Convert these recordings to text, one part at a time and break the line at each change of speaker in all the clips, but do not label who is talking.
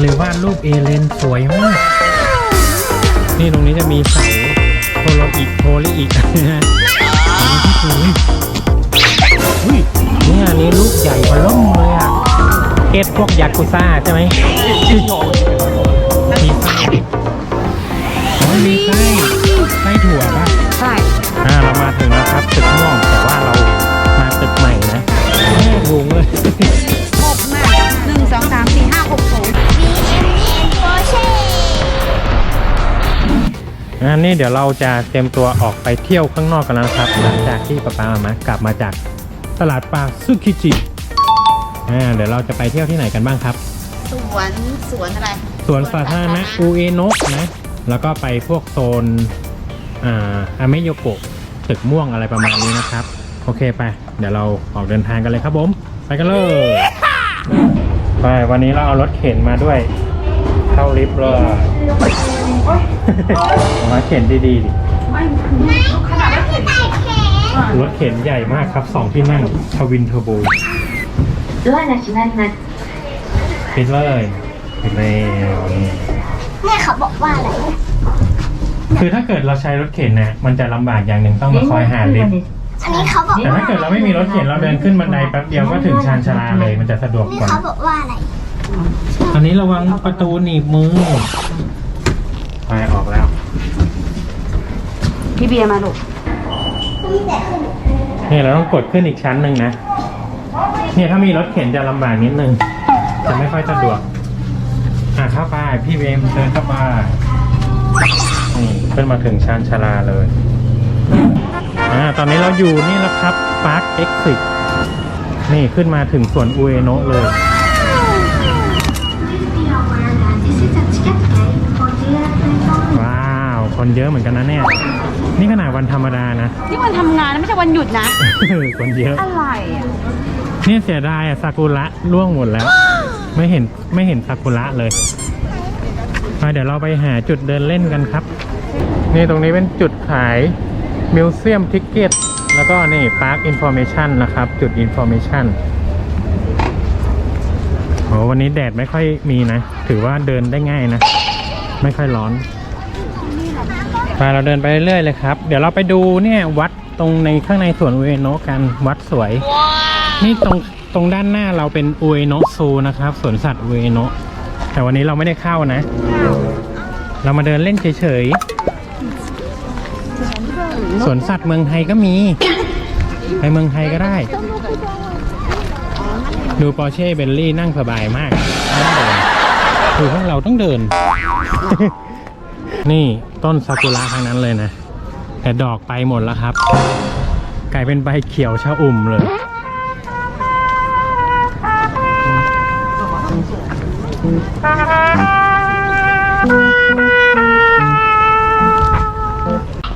เลยวาดรูปเอเลนสวยมาก นี่ตรงนี้จะมีเสาโทโลอีกโทลิอีกนะฮะอันนี้ที่สวยอุ้ยเนี่ยอันนี้ลูกใหญ่พอล่มเลยอะ เกตพวกยากุซ่าใช่ไหมมีไส้โอ้ยมีไส้ไส้ถั่วป่ะ
ใช่
อ่าเรามาถึงแล้วครับตึกม่วงแต่ว่าเรามาตึกใหม่นะแม่งงเลย
อัน
นี้เดี๋ยวเราจะเตรียมตัวออกไปเที่ยวข้างนอกกันแล้วนะครับ หลังจากที่ป๊าป๊ามามากลับมาจากตลาดปลาซึคิจิอ่าเดี๋ยวเราจะไปเที่ยวที่ไหนกันบ้างครับ
สวนสวนอะไร
สวนสาธารณะอูเอโนะนะ แล้วก็ไปพวกโซนอ่าอาเมโยโกะตึกม่วงอะไรประมาณนี้นะครับ โอเคไป เดี๋ยวเราออกเดินทางกันเลยครับผม ไปกันเลยไปวันนี้เราเอารถเข็นมาด้วย เข้าลิฟต์เลย มาเข็นดีๆดิไม่ขนาดรถเข็นรถเข็นใหญ่มากครับสองที่นั่งทวินเทอร์โบ
ด้วยนะชินันนะ
ปิดเลยปิดเลยนี่
แม่เขาบอกว่าอะไร
คือถ้าเกิดเราใช้รถเข็นนะมันจะลำบากอย่างหนึ่งต้องมาคอยหาลิฟต์
อันนี้เขาบอก
แต่ถ้าเกิดเราไม่มีรถเข็นเราเดินขึ้นบันไดแป๊บเดียวก็ถึงชานชาลาเลยมันจะสะดวกกว่านี่
เขาบอกว่าอะไร
อันนี้ระวังประตูหนีบมือ ไปออกแล้ว
พี่เบียร์มาลูก
นี่เราต้องกดขึ้นอีกชั้นหนึ่งนะ เนี่ยถ้ามีรถเข็นจะลำบากนิดนึง จะไม่ค่อยสะดวก อะเข้าไปพี่เวมเดินเข้าไปนี่ขึ้นมาถึงชานชาลาเลย อ่าตอนนี้เราอยู่นี่แล้วครับ Park Exit นี่ขึ้นมาถึงสวนอุเอโนะเลย ว้าว คนเยอะเหมือนกันนะเนี่ย นี่ขนาดวันธรรมดานะ
นี่วันทำงานนะไม่ใช่วันหยุดนะ
คนเยอะ
อะไรอะ
เนี่ยเสียดายอะซากุระร่วงหมดแล้ว ไม่เห็นไม่เห็นซากุระเลยมาเดี๋ยวเราไปหาจุดเดินเล่นกันครับ นี่ตรงนี้เป็นจุดขายมิวเซียมทิกเก็ตแล้วก็นี่พาร์คอินโฟเมชันนะครับ จุดอินโฟเมชันโหวันนี้แดดไม่ค่อยมีนะ ถือว่าเดินได้ง่ายนะ ไม่ค่อยร้อน ไปเราเดินไปเรื่อยๆเลยครับ เดี๋ยวเราไปดูเนี่ยวัดตรงในข้างในสวนอุเอโนะกันวัดสวย นี่ตรงตรงด้านหน้าเราเป็นอุเอโนะซูนะครับสวนสัตว์อุเอโนะแต่วันนี้เราไม่ได้เข้านะ เรามาเดินเล่นเฉยๆสวนสัตว์เมืองไทยก็มี ไปเมืองไทยก็ได้ ดูปอร์เช่เบลลี่นั่งสบายมากไม่ต้องเดินดูพวกเราต้องเดิน นี่ต้นซากุระทั้งนั้นเลยนะ แต่ดอกไปหมดแล้วครับ กลายเป็นใบเขียวชะอุ่มเลย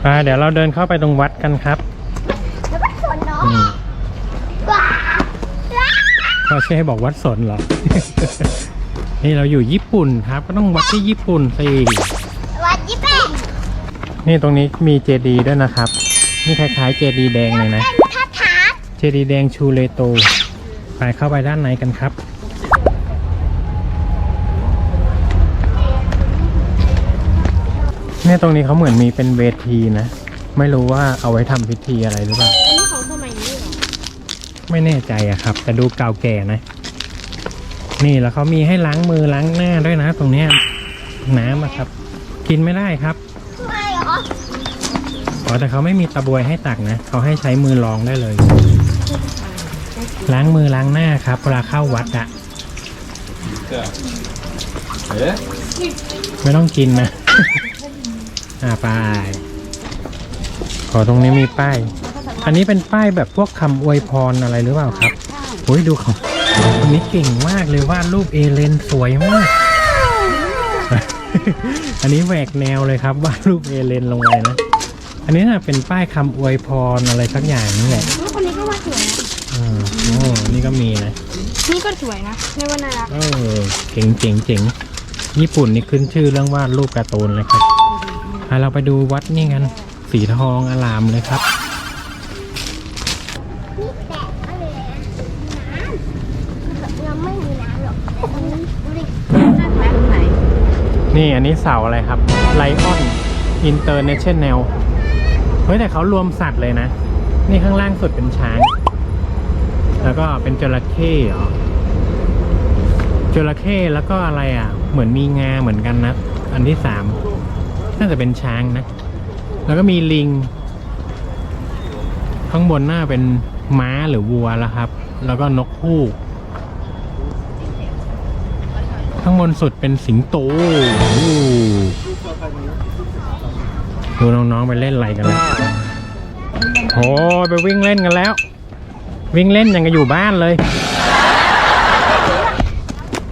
อ่าเดี๋ยวเราเดินเข้าไปตรงวัดกันครับ
แล้วก็สวนน้อง
นี่
ว้า
ก็ใช่บอกวัดสนเหรอ นี่เราอยู่ญี่ปุ่นครับ ก็ต้องวัดที่ญี่ปุ่นสิ
วัดยี่แปด
นี่ตรงนี้มีเจดีย์ด้วยนะครับ นี่คล้ายๆเจดีย์แดงเลยนะ
เป็นทัดทา
เจดีย์แดงชูเลโต ไปเข้าไปด้านในกันครับ เนี่ยตรงนี้เขาเหมือนมีเป็นเวทีนะ ไม่รู้ว่าเอาไว้ทำพิธีอะไรหรือเปล่า
อันนี้ของสมัยนี้เหรอ
ไม่แน่ใจอะครับ แต่ดูเก่าแก่นะ นี่แล้วเขามีให้ล้างมือล้างหน้าด้วยนะ ตรงเนี้ยน้ำอะครับ กินไม่ได้ครับ
อ๋
อแต่เขาไม่มีตะบวยให้ตักนะ เขาให้ใช้มือรองได้เลย ล้างมือล้างหน้าครับเวลาเข้าวัดอะไม่ต้องกินนะ อ่าไปขอตรงนี้มีป้าย อันนี้เป็นป้ายแบบพวกคำอวยพรอะไรหรือเปล่าครับโอ้ยดูของคนนี้เก่งมากเลยวาดรูปเอเลนสวยมาก อันนี้แหวกแนวเลยครับวาดรูปเอเลนลงไปนะ อันนี้น่ะเป็นป้ายคำอวยพรอะไรสักอย่างนี่แหละ
คนนี้ก็ว่าสวยนะ
อ่าโอ้นี่ก็มีนะ
นี่ก็สวยนะในวันนั้น
เออเจ๋งเจ๋งเจ๋งญี่ปุ่นนี่ขึ้นชื่อเรื่องวาดรูปการ์ตูนเลยครับพาเราไปดูวัดนี่กันสีทองอลามเลยครับ
นี่แดดอะไรนะน้ำเราไม่มีน้ำหรอกดูดิ
นี่อันนี้เสาอะไรครับไลออนอินเตอร์เนชั่นแนลเฮ้ยแต่เขารวมสัตว์เลยนะ นี่ข้างล่างสุดเป็นช้าง แล้วก็เป็นจระเข้เหรอจระเข้แล้วก็อะไรอะ เหมือนมีงาเหมือนกันนะ อันที่สามน่าจะเป็นช้างนะ แล้วก็มีลิง ข้างบนหน้าเป็นม้าหรือวัวแล้วครับ แล้วก็นกฮูก ข้างบนสุดเป็นสิงโตโดูน้องๆไปเล่นอะไรกันแล้วโอ้ยไปวิ่งเล่นกันแล้ว วิ่งเล่นยังกับอยู่บ้านเลย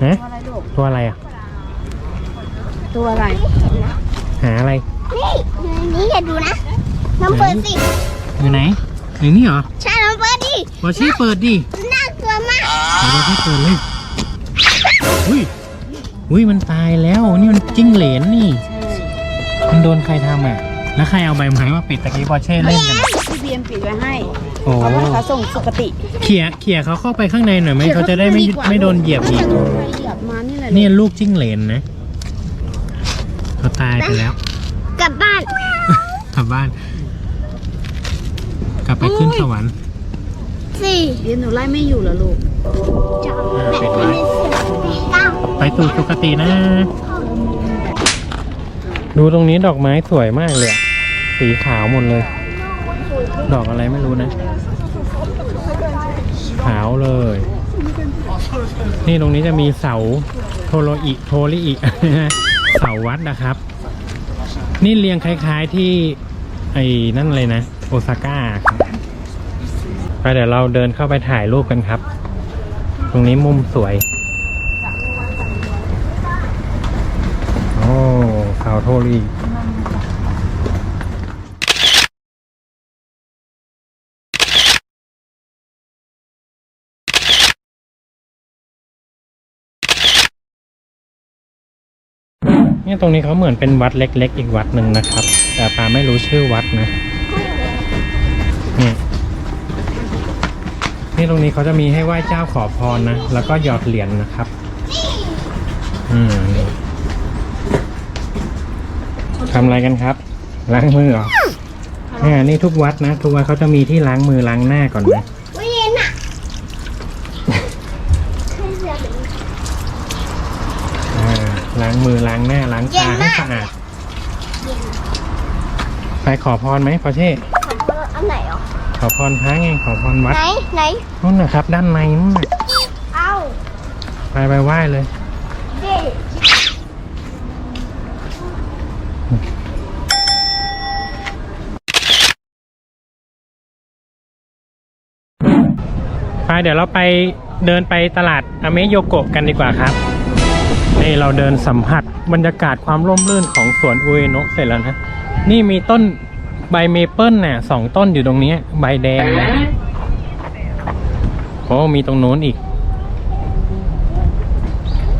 ฮะ
อะไรลูก
ตัวอะไรอะ
ตัวอะไร
หาอะไร
นี่นี่อย่าดูนะ น้องเปิดสิ
อยู่ไหนอยู่นี่เหรอ
ใช่น้องเปิดดิ
บอชี่เปิดดิ
น่ากลัวมาก
เดี๋ยวบอชี่เปิดเลยอุ้ยอุ้ยมันตายแล้ว นี่มันจิ้งเหลนนี่ มันโดนใครทำอะ แล้วใครเอาใบไม้มาปิดตะกี้บอเช่เล่นกันอะ
พี่เบียมปิดไว้ให้
โอ้
เพราะว่าเขาส่งสุกติ
เขี่ยเขี่ยเขาเข้าไปข้างในหน่อยไหมเขาจะได้ไม่ไม่โดนเหยียบอีก
เหยียบมานี่แหละ
นี่ลูกจิ้งเหลนนะเขาตายไปแล้ว
กลับบ้าน
กลับบ้าน กลับไปขึ้นสวรรค์
สี่
เบียมหนูไล่ไม่อยู่เหรอลูก
จอด
อ่า
แบ
ปิด
บ
ไว้
นี้เก้า
ไปสู่สุคตินะ ดูตรงนี้ดอกไม้สวยมากเลยอะ สีขาวหมดเลย ดอกอะไรไม่รู้นะ ขาวเลย นี่ตรงนี้จะมีเสาโทโรอิโทริอิเสาวัดนะครับ นี่เรียงคล้ายๆที่ไอ้นั่นเลยนะ โอซาก้าครับไปเดี๋ยวเราเดินเข้าไปถ่ายรูปกันครับ ตรงนี้มุมสวย โอ้เสาโทริ เนี่ยตรงนี้เขาเหมือนเป็นวัดเล็ก ๆ อีกวัดหนึ่งนะครับ แต่ปาไม่รู้ชื่อวัดนะนี่นี่ตรงนี้เขาจะมีให้ไหว้เจ้าขอพรนะ แล้วก็หยอดเหรียญนะครับ อืมทำอะไรกันครับ ล้างมือเหรอเนี่ยนี่ทุกวัดนะ ทุกวัดเขาจะมีที่ล้างมือล้างหน้าก่อนนะ
ไม่เย็นอะ
อ่าล้างมือล้างหน้าล้างตาให้สะอาดไปขอพรไหมพอเช่
อันไหนอะ
ขอพรพระไงขอพรวัด
ไหนไหน
นู่นนะครับ ด้านในนู่นน่ะ
เอ้า
ไปไปไหว้เลย
เด็
ไปเดี๋ยวเราไปเดินไปตลาดอเมโยโกะกันดีกว่าครับ นี่เราเดินสัมผัสบรรยากาศความร่มรื่นของสวนอุเอโนะเสร็จแล้วนะ นี่มีต้นใบเมเปิลเนี่ยสองต้นอยู่ตรงนี้ ใบแดงนะโอ้มีตรงโน้นอีก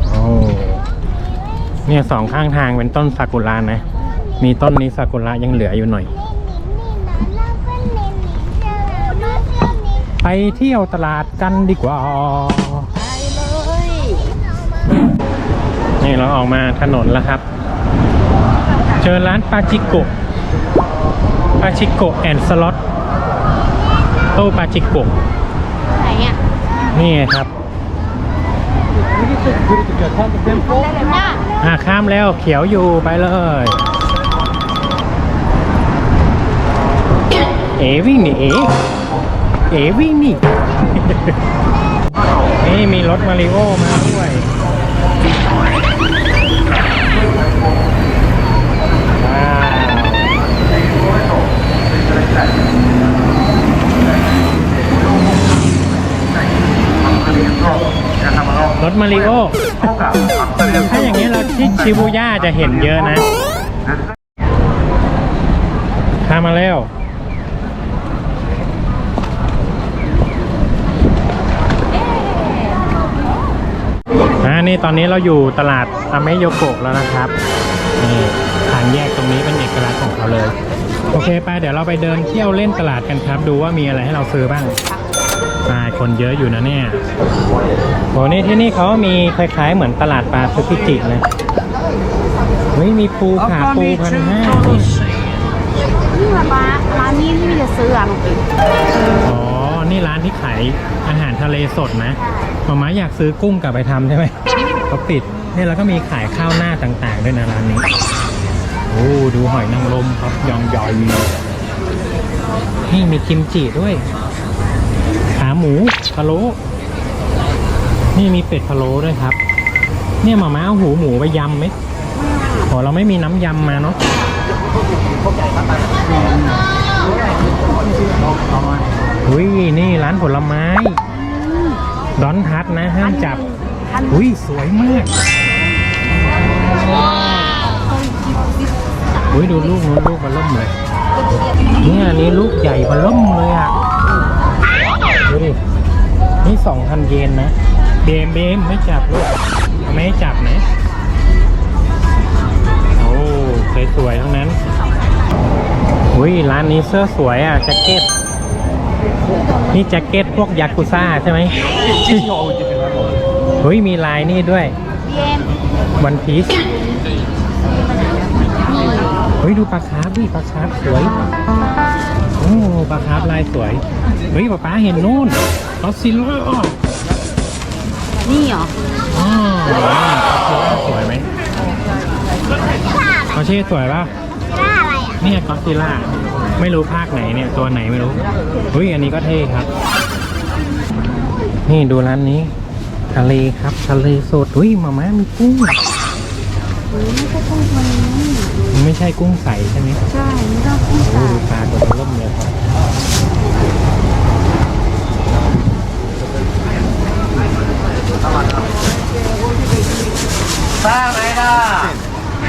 โอ้เนี่ยสองข้างทางเป็นต้นซากุระนะ มีต้นนี้ซากุระยังเหลืออยู่หน่อย ไปเที่ยวตลาดกันดีกว่า นี่เราออกมาถนนแล้วครับ เจอร้านปาจิโกะปาจิโกะแอนด์สล็อตตู้ปาจิโกะ
ไหนอะ
นี่ไงครับอ่าข้ามแล้วเขียวอยู่ไปเลย เอวิ่งนี่เอเอวิ่งนี่นี่มีรถมาริโอมา ถมาริโอถ้าอย่างนี้เราที่ชิบูย่าจะเห็นเยอะนะข้ามมาแล้วอ่านี่ตอนนี้เราอยู่ตลาดอเมโยโกะแล้วนะครับนี่ทางแยกตรงนี้เป็นเอกลักษณ์ของเขาเลย โอเคไปเดี๋ยวเราไปเดินเที่ยวเล่นตลาดกันครับ ดูว่ามีอะไรให้เราซื้อบ้าง ใช่คนเยอะอยู่นะเนี่ยโหนี่ที่นี่เขามีคล้ายๆ เหมือนตลาดปลาซึกิจินะฮ้ยมีปูขาปูพันห้า
นี่ละป้าร้านนี้ที่มีจะซื้ออะหนูกิน
อ๋อ นี่ร้านที่ขายอาหารทะเลสดนะมาม่าอยากซื้อกุ้งกลับไปทำใช่ไหมเขาปิดนี่แล้วก็มีขายข้าวหน้าต่างๆ ด้วยนะร้านนี้ โอ้ดูหอยนางรมครับยองยอยนี่มีกิมจิด้วย ขาหมูพะโล้นี่มีเป็ดพะโล้ด้วยครับ เนี่ยหมาม้าเอาหูหมูไปยำไหมอ๋อเราไม่มีน้ำยำมาเนาะอุ้ยนี่ร้านผลไม้ดอนทัดนะห้ามจับ อุ้ยสวยมากอุ้ยดูลูกนู้นลูกมันล่มเลยเนี่ยอันนี้ลูกใหญ่มันล่มเลยอะดูดิ นี่สองพันเยนนะ เบมเบมไม่จับลูกไม่ให้จับนะ โอ้สวยๆทั้งนั้นอุ้ยร้านนี้เสื้อสวยอะแจ็คเก็ต นี่แจ็คเก็ตพวกยากุซ่าใช่ไหมเฮ้ยมีลายนี่ด้วย
เย็น
วันพีซเฮ้ยดูปลาคาร์ฟดิปลาคาร์ฟสวย อ้ปลาคาร์ฟลายสวย เฮ้ยป๊าป๊าเห็นนู่นออสซิลล่าอ๋อ
นี่เหรอ
ออสวยไหมเขาเช่สวยป่ะ
ล่าอะไรอะ
เนี่ยก็อดซิลล่าไม่รู้ภาคไหนเนี่ยตัวไหนไม่รู้เฮ้ยอันนี้ก็เท่ครับ นี่ดูร้านนี้ ทะเลครับ ทะเลสดอุ้ยมาม่ามีกุ้งมัน ไม่ใช่กุ้งใสใช่ไหม
ใช่ไม่ต้องกุ้ง
โอ้
สาย
ดูปลาตัวเริ่มเลยครับ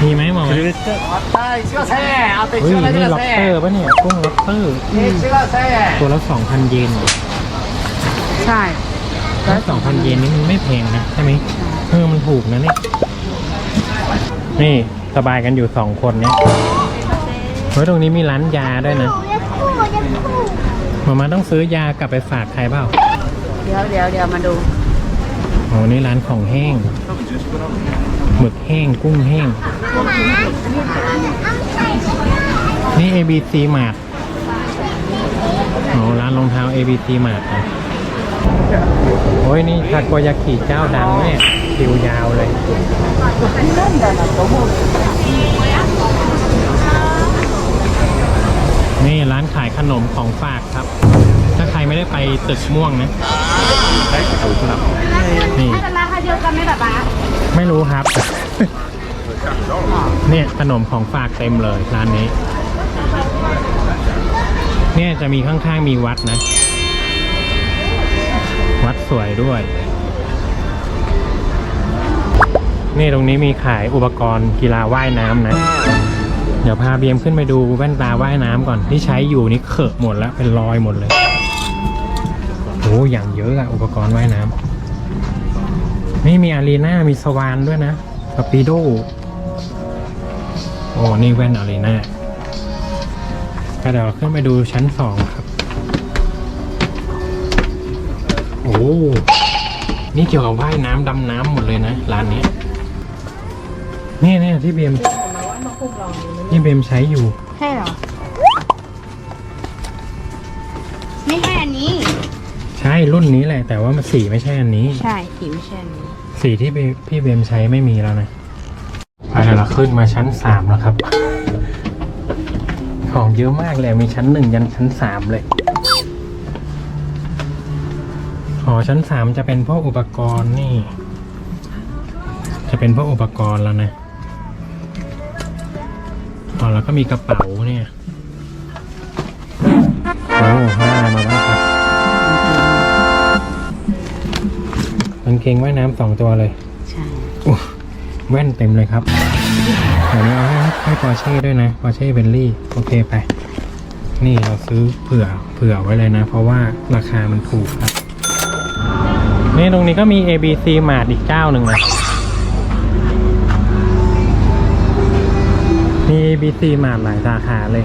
มีไหมหมอไหม
ใช่เอาไป
เฮ้ย
เชื่อแล้ว
นี่
เชื่อ
ล็อบ
แซ่
เตอร์ปะเนี่ยกุ้งล็อบเตอร์
เชื่อแซ่
ตัวละสองพันเยน
ใช่
ถ้าสองพันเยนนี่มันไม่แพงนะใช่ไหมเออมันถูกนะเนี่ยนี่ สบายกันอยู่สองคนเนี่ยเฮ้ยตรงนี้มีร้านยาด้วยนะ
เรียกคู่เรียกคู่
หมามาต้องซื้อยากลับไปฝากใครเปล่า
เดี๋ยวเดี๋ยวเดี๋ยวมาดู
โอ้นี่ร้านของแห้งหมึกแห้งกุ้งแห้ง นี่ ABC Mart โอ้ร้านรองเท้า ABC Mart นะ โอ้ยนี่ทาโกยากิเจ้าดังเนี่ยคิวยาวเลยนี่ร้านขายขนมของฝากครับ ถ้าใครไม่ได้ไปตึกม่วงนะนี่
น่าจะราคาเดียวกันไหมแบบป้า
ไม่รู้ครับ เนี่ยขนมของฝากเต็มเลยร้านนี้ เนี่ยจะมีข้างๆมีวัดนะ วัดสวยด้วย นี่ตรงนี้มีขายอุปกรณ์กีฬาว่ายน้ำนะ เดี๋ยวพาเบียมขึ้นไปดูแว่นตาว่ายน้ำก่อนที่ใช้อยู่นี่เขอะหมดแล้วเป็นรอยหมดเลยโอ้อย่างเยอะอะอุปกรณ์ว่ายน้ำนี่มีอารีนามีสวานด้วยนะสปีโดโอ้นี่แว่นอารีนาก็เดี๋ยวขึ้นไปดูชั้นสองครับ นี่เกี่ยวกับว่ายน้ำดำน้ำหมดเลยนะร้านนี้นี่เนี่ยที่เบียมที่เบียมใช้อยู่
ใช่เหรอ
ไม่ใช่อันนี้
ใช่รุ่นนี้แหละ แต่ว่ามันสีไม่ใช่อันนี้
ใช่สีไม่ใช่อันนี้
สีที่พี่เบมใช้ไม่มีแล้วนะไปเดี๋ยวเราขึ้นมาชั้นสามแล้วครับ ของเยอะมากเลยมีชั้นหนึ่งยันชั้นสามเลย อ๋อชั้นสามจะเป็นพวกอุปกรณ์นี่ จะเป็นพวกอุปกรณ์แล้วนะอ๋อแล้วก็มีกระเป๋าเนี่ยโอ้ให้อะไรมาบ้างครับกางเกงว่ายน้ำสองตัวเลย
ใช่
อุ๊ยแว่นเต็มเลยครับเดี๋ยวนี้เอาให้ให้ปอร์เช่ด้วยนะปอร์เช่เบนลี่โอเคไป นี่เราซื้อเผื่อเผื่อไว้เลยนะ เพราะว่าราคามันถูกครับ นี่ตรงนี้ก็มี ABC Mart อีกเจ้าหนึ่งนะมี ABC Mart หลายสาขาเลย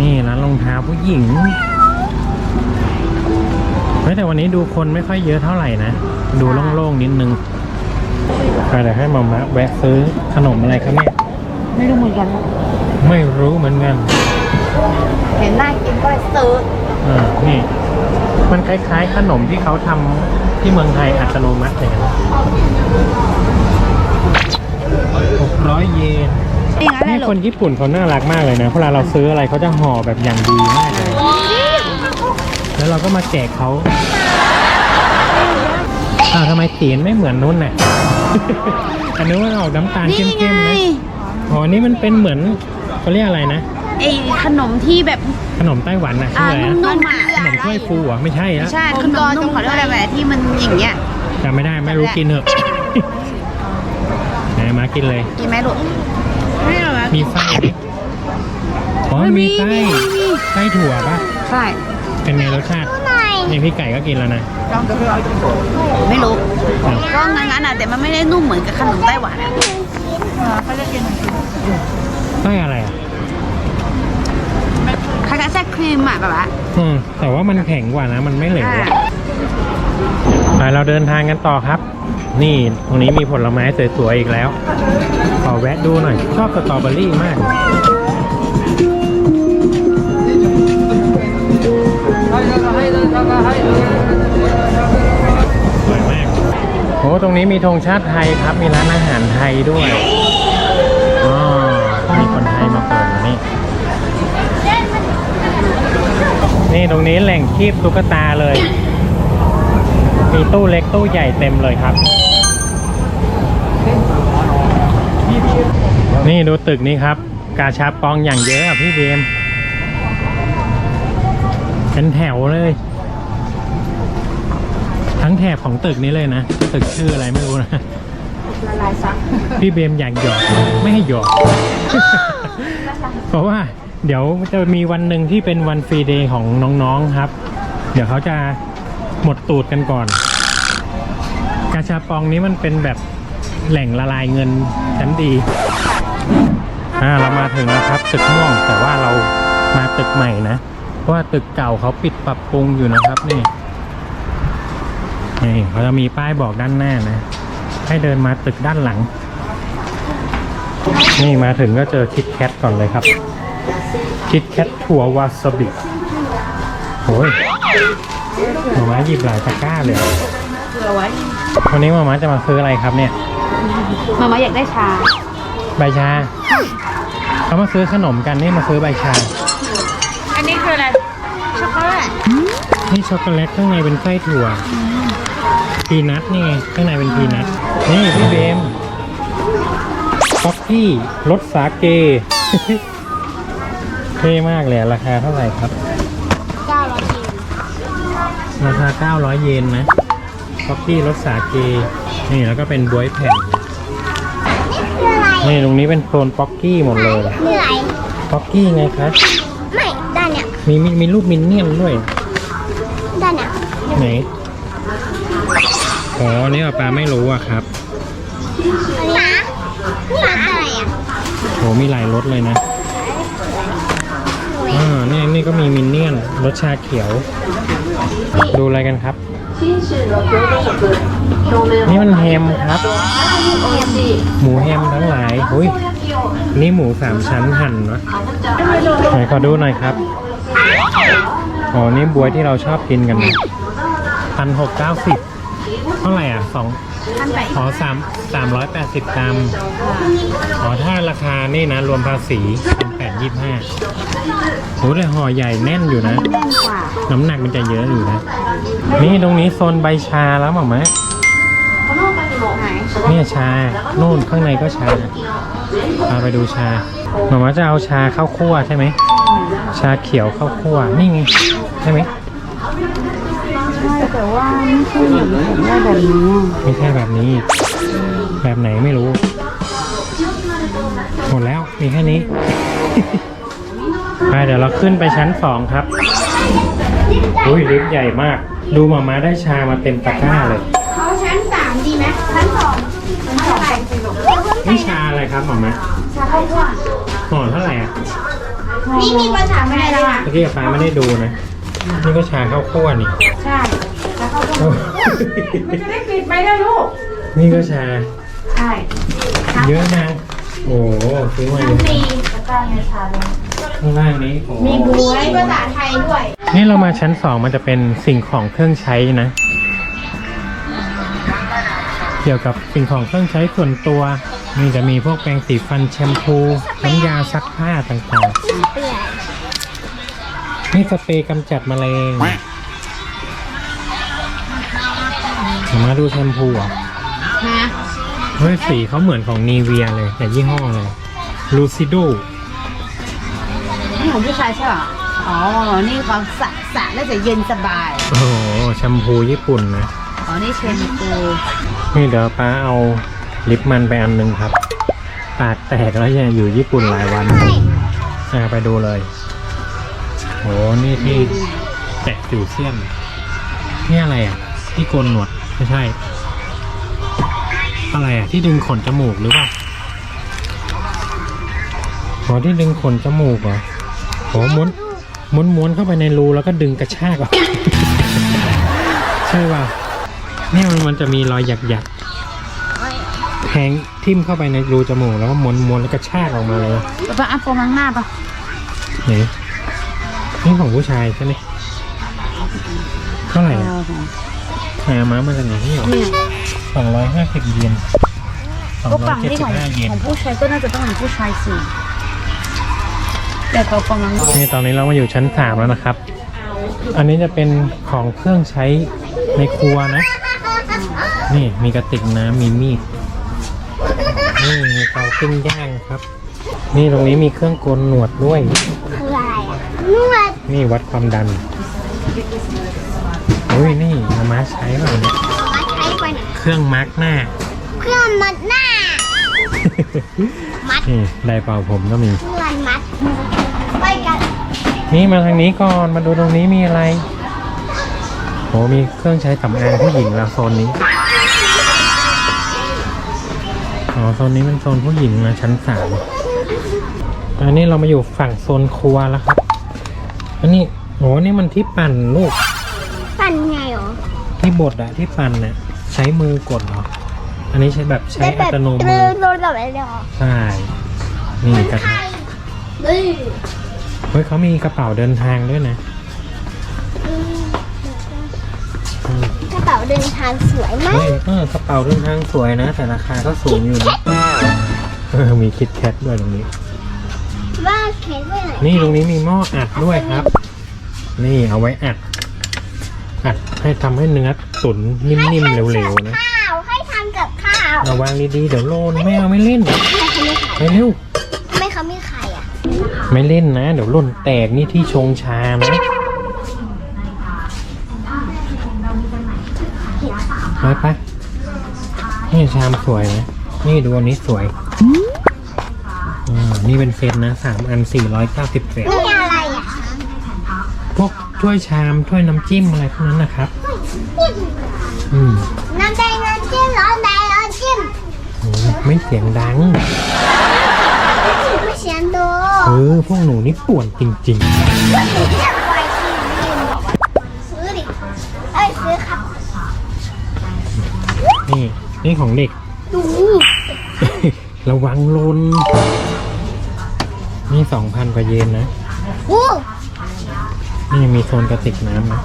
นี่ร้านรองเท้าผู้หญิงเฮ้ยแต่วันนี้ดูคนไม่ค่อยเยอะเท่าไหร่นะ ดูโล่งๆนิดนึงไปเดี๋ยวให้มามาแวะซื้อขนมอะไรครับเนี่ย
ไม่รู้เหมือนกัน
ไม่รู้เหมือนกัน
เห็นน่ากินก็เลยซื้อ
อ่านี่ มันคล้ายๆขนมที่เขาทำที่เมืองไทยอัตโนมัติเลยนะหกร้อยเยน
นี่งั้นเล
นี่
ยลู
ค
ก
นญี่ปุ่นเขาน่ารักมากเลยนะเวลาเราซื้ออะไรเขาจะห่อแบบอย่างดีมากเลย แล้วเราก็มาแจกเขาอ้าวทำไมสีมันไม่เหมือนนู้นน่ะ อันนู้นมันออกน้ำตาล
นี่
เข้มๆ
ไง
นะ อ๋อ นี่มันเป็นเหมือนเขาเรียกอะไรนะ
ไอขนมที่แบบ
ขนมไต้หวันน่ะ
อ่า
ชื่ออะไรนะ
นุ่มๆอะ
ขนมถ้วยฟูเหรอะไม่ใช่แล้ว
ใช่ขนมนุ่มเขาเรียกอะไรแบบที่มันอย่างเงี้ย
จำไม่ได้ไม่รู้กินเถอะ ไหนมากินเลย
กินไหมลูกไม่หรอก
มีไส้ไหมอ๋อมีไส้ไส้ถั่วปะ
ใช่
เป็นไงรสชาติ
หน่อย
นี่พี่ไก่ก็กินแล้วนะ
ไม่รู้
อ้าว
ก็งั้นๆอะแต่มันไม่ได้นุ่มเหมือนกับขนมไต้หวันอะ
ไส้อะไรอะ
คล้ายๆไส้ครีมอะแบบว่า
อืมแต่ว่ามันแข็งกว่านะ มันไม่เหลว
อ่า
อะไปเราเดินทางกันต่อครับ นี่ตรงนี้มีผลไม้สวยๆอีกแล้ว ขอแวะดูหน่อย ชอบสตรอเบอรี่มาก สวยมากโอ้ตรงนี้มีธงชาติไทยครับ มีร้านอาหารไทยด้วย นี่ตรงนี้แหล่งคีบตุ๊กตาเลย มีตู้เล็กตู้ใหญ่เต็มเลยครับ นี่ดูตึกนี้ครับ กาชาปองอย่างเยอะอะพี่เบมเป็นแถวเลย ทั้งแถบของตึกนี้เลยนะ ตึกชื่ออะไรไม่รู้นะ
ละลายซัก
พี่เบมอยากหยอกไม่ให้หยอกเพราะว่า เดี๋ยวจะมีวันหนึ่งที่เป็นวันฟรีเดย์ของน้องๆครับ เดี๋ยวเขาจะหมดตูดกันก่อน กาชาปองนี้มันเป็นแบบแหล่งละลายเงินชั้นดีอ่าเรามาถึงแล้วครับตึกม่วงแต่ว่าเรามาตึกใหม่นะ เพราะว่าตึกเก่าเขาปิดปรับปรุงอยู่นะครับนี่นี่เขาจะมีป้ายบอกด้านหน้านะ ให้เดินมาตึกด้านหลัง นี่มาถึงก็เจอคิดแคทก่อนเลยครับ คิดแคทถั่ววาซาบิโอ้ยหมาม้าหยิบหลายตะกร้าเลย
เผื่อไว้
วันนี้หมาม้าจะมาซื้ออะไรครับเนี่ย
มามาอยากได้ชา
ใบชาเขามาซื้อขนมกันนี่มาซื้อใบชา
อันนี้คืออะไร ช็อกโกแลต
นี่ช็อกโกแลตข้างในเป็นไส้ถั่วพีนัทนี่ไงข้างในเป็นพีนัทนี่พี่เบมป๊อกกี้รสสาเก เท่มากเลยอะราคาเท่าไหร่ครับ
900เยน
ราคา 900 เยนนะป๊อกกี้รสสาเกนี่แล้วก็เป็นบวยแผ่น
นี่คืออะไร
นี่ตรงนี้เป็นโซนป๊อกกี้หมดเลย
เหนื่อย
ป๊อกกี้ไงครับ
ไม่ด้านเนี้ย
มีมีมีรูปมินเนี่ยนด้วย
ด้านเนี้ย
ไหนอ๋ออันนี่ปลาไม่รู้อะครับ
อันนี้หมานี่หมาอะไรอะ
โหมีหลายรสเลยนะอ่านี่นี่ก็มีมินเนี่ยนรสชาเขียว ดูอะไรกันครับ นี่มันแฮมครับ หมูแฮมทั้งหลายอุ้ยนี่หมูสามชั้นหั่นเนอะไหนขอดูหน่อยครับอ๋อนี่บวยที่เราชอบกินกันพันหกเก้าสิบเท่าไหร่อะสอง
ท่านไป
อ๋อสามสามร้อยแปดสิบกรัมอ๋อถ้าราคานี่นะ รวมภาษี เป็นแปดยี่ห้าโหแต่ห่อใหญ่แน่นอยู่นะ
แน่นกว่า
น้ำหนักมันจะเยอะอยู่นะ นี่ตรงนี้โซนใบชาแล้วหมอมะ
ไหน
เนี่ยชา นู่นข้างในก็ชาพาไปดูชาหมอมะจะเอาชาข้าวคั่วใช่ไหม ชาเขียวข้าวคั่ว นี่ไงใช่ไหม
ใช่แต่ว่าไม่ใช่แบบนี้ผมว่าแบบนี้อะ
ไม่ใช่แบบนี้ แบบไหนไม่รู้ หมดแล้วมีแค่นี้ ไปเดี๋ยวเราขึ้นไปชั้นสองครับ อุ้ยลิฟต์ใหญ่มาก ดูหมามาได้ชามาเต็มตะกร้าเลย
เขาชั้นสามดีไหมชั้นสองชั้นสองไปสิลูกเดี๋ยวเพิ่งไป
นี่ชาอะไรครับหมามา
ชาข้าวคั่ว
ห่อเท่าไหร่อะ
นี่มีภาษาไม่ได้แล้วอะ
เมื่อกี้ฟ้าไม่ได้ดูนะ นี่ก็ชาข้าวคั่วนี่
ใช่ชาข้าวคั่ว
โอ้
มันจะได้ปิดไหมล่ะลูก
นี่ก็ชา
ชาช่
เยอะนะ โอ้โหซื้อมาเยอะ
มีตะกร้าในชาเลย
ข้างล่างนี้โอ้โห
มีบวย
ภาษาไทยด้วย
นี่เรามาชั้นสองมันจะเป็นสิ่งของเครื่องใช้นะ เกี่ยวกับสิ่งของเครื่องใช้ส่วนตัว นี่จะมีพวกแปรงสีฟันแชมพูน้ำยาซักผ้าต่างๆ นี่สเปรย์กำจัดแมลงมาดูแชมพูอะ
นะ
เฮ้ยสีเขาเหมือนของนีเวียเลย แต่ยี่ห้ออะไรลูซิโด
นี่ของผู้ชายใช่ป่ะอ๋อ นี่เขาสระสระแล้วจะเย็นสบาย
โอ้โหแชมพูญี่ปุ่นนะ
อ๋อ นี่เชนปู
นี่เดี๋ยวป้าเอาลิปมันไปอันหนึงครับ ปากแตกแล้วยังอยู่ญี่ปุ่นหลายวันอ่าไปดูเลยโหนี่ที่แตะสิวเซียนนี่อะไรอะ ที่โกนหนวด ไม่ใช่ อะไรอะที่ดึงขนจมูกหรือเปล่าอ๋อที่ดึงขนจมูกเหรอโหม้วนม้วนม้วนเข้าไปในรูแล้วก็ดึงกระชากออกใช่ป่ะเนี่ยมันมันจะมีรอยหยักหยักๆแทงทิ่มเข้าไปในรูจมูกแล้วก็ม้วนม้วนแล้วก็ชากออกมาเลย
ป้าอัพโฟมังหน้าป่ะ
นี่นี่ของผู้ชายใช่ไหมเท่าไหร่อะหามามาจากไหนนี่หรอ
นี่
สองร้อยห้าสิบเยนสอง
ก็
ร้อ
ฟั
ย
ง
เจ็ด
ที่
สิ
ข
บ
อง
ห้าเยน
ของผู้ชายก็น่าจะต้องเป็นผู้ชายสิแต่เขากำลัง
นี่ตอนนี้เรามาอยู่ชั้นสามแล้วนะครับ อันนี้จะเป็นของเครื่องใช้ในครัวนะ นี่มีกระติกน้ำมีมีด นี่มีเตาปิ้งย่างครับ นี่ตรงนี้มีเครื่องโกนหนวดด้วย
คืออะไรอะนวด
นี่วัดความดัน อุ้ยนี่เอามาใช้เปล่าเนี่ย
มาใช้ไปไหน
เครื่องมาร์กหน้า
เครื่องมัดหน้า มัด
นี่ไดร์เป่าผมก็มี
เพื่อนมัดไปกัน
นี่มาทางนี้ก่อน มาดูตรงนี้มีอะไรโหมีเครื่องใช้สำอางผู้หญิงแล้วโซนนี้ อ๋อ โซนนี้เป็นโซนผู้หญิงนะชั้นสามอันนี้เรามาอยู่ฝั่งโซนครัวแล้วครับ อันนี้โหนี่มันที่ปั่นลูก
ปั่นไงหรอ
ที่บดอะที่ปั่นเนี่ยใช้มือกดเหรอ อันนี้ใช้แบบใช้อัตโน
เดิ
มือ
นโดนแบบอะไรหรอ
ใช่ นี่กระทะ
เฮ้ย
เฮ้ยเขามีกระเป๋าเดินทางด้วยนะอืม
กระเป๋าเดินทางสวยมา
เฮ้ย
ก
เออกระเป๋าเดินทางสวยนะ แต่ราคาก็สูงอยู่นะเออมีคิดแคทด้วยตรงนี้
ว่าเข็นไปไหน
นี่ตรงนี้มีหม้ออัดด้วยครับ นี่เอาไว้อัด อัดให้ทำให้เนื้อตุ๋นนิ่มๆเร็วๆนะ
ข้าวให้ทำกับข้าว
เอาวางดีๆเดี๋ยวโลนไม่เอาไม่เล่น
ทำไมเขาไม่ขาย
ไปเร็ว
ทำไมเขาไม่ขายอะ
ไม่เล่นนะ เดี๋ยวหล่นแตกนี่ที่ชงชานะไปไปนี่ชามสวยนะนี่ดูอันนี้สวยอ่านี่เป็นเซตนะสามอันสี่ร้อยเก้าสิบเศษ ถ้วยชามถ้วยน้ำจิ้มอะไรพวกนั้นนะครับ อืม
น้ำแดงน้ำจิ้มร้อนแดงน้ำจิ้ม
โอ้ไม่เสียงดัง
ไม่เสียงโด
เออ พวกหนูนี่ป่วนจริง
เรียกไปที่นี่บอกว่าซื้อดิเอ้ยซื้อครับ
ๆ นี่ นี่ของเด็ก
ดู
ระวังหลนนี่สองพันกว่าเยนนะ
อู้
นี่มีโซนกระติกน้ำนะ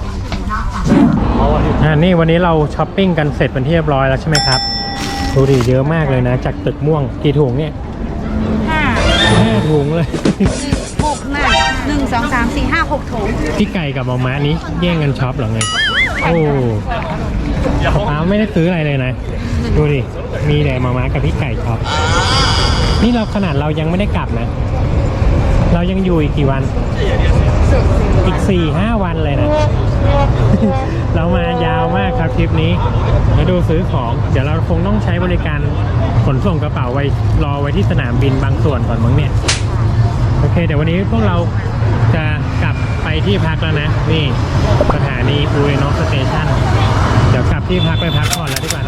อ่านี่วันนี้เราช้อปปิ้งกันเสร็จเป็นที่เรียบร้อยแล้วใช่ไหมครับดูดิเยอะมากเลยนะ จากตึกม่วงกี่ถุงเนี่ย
ห้า
ห้าถุงเลย
หกหน้าหนึ่งสองสามสี่ห้าหกถุง
พี่ไก่กับมาม้านี้แย่งกันช็อปเหรอไงโอ้ป้าไม่ได้ซื้ออะไรเลยนะ ดูดิ มีแต่มาม้ากับพี่ไก่ช็อปนี่เราขนาดเรายังไม่ได้กลับนะ เรายังอยู่อีกกี่วัน อีกสี่ห้าวันเลยนะ เรามายาวมากครับทริปนี้มาดูซื้อของ เดี๋ยวเราคงต้องใช้บริการขนส่งกระเป๋าไว้รอไว้ที่สนามบินบางส่วนก่อนมั้งเนี่ย โอเค เดี๋ยววันนี้พวกเราจะกลับไปที่พักแล้วนะ นี่สถานีอูเอโนสเตชันเดี๋ยวกลับที่พักไปพักก่อนแล้วดีกว่านะ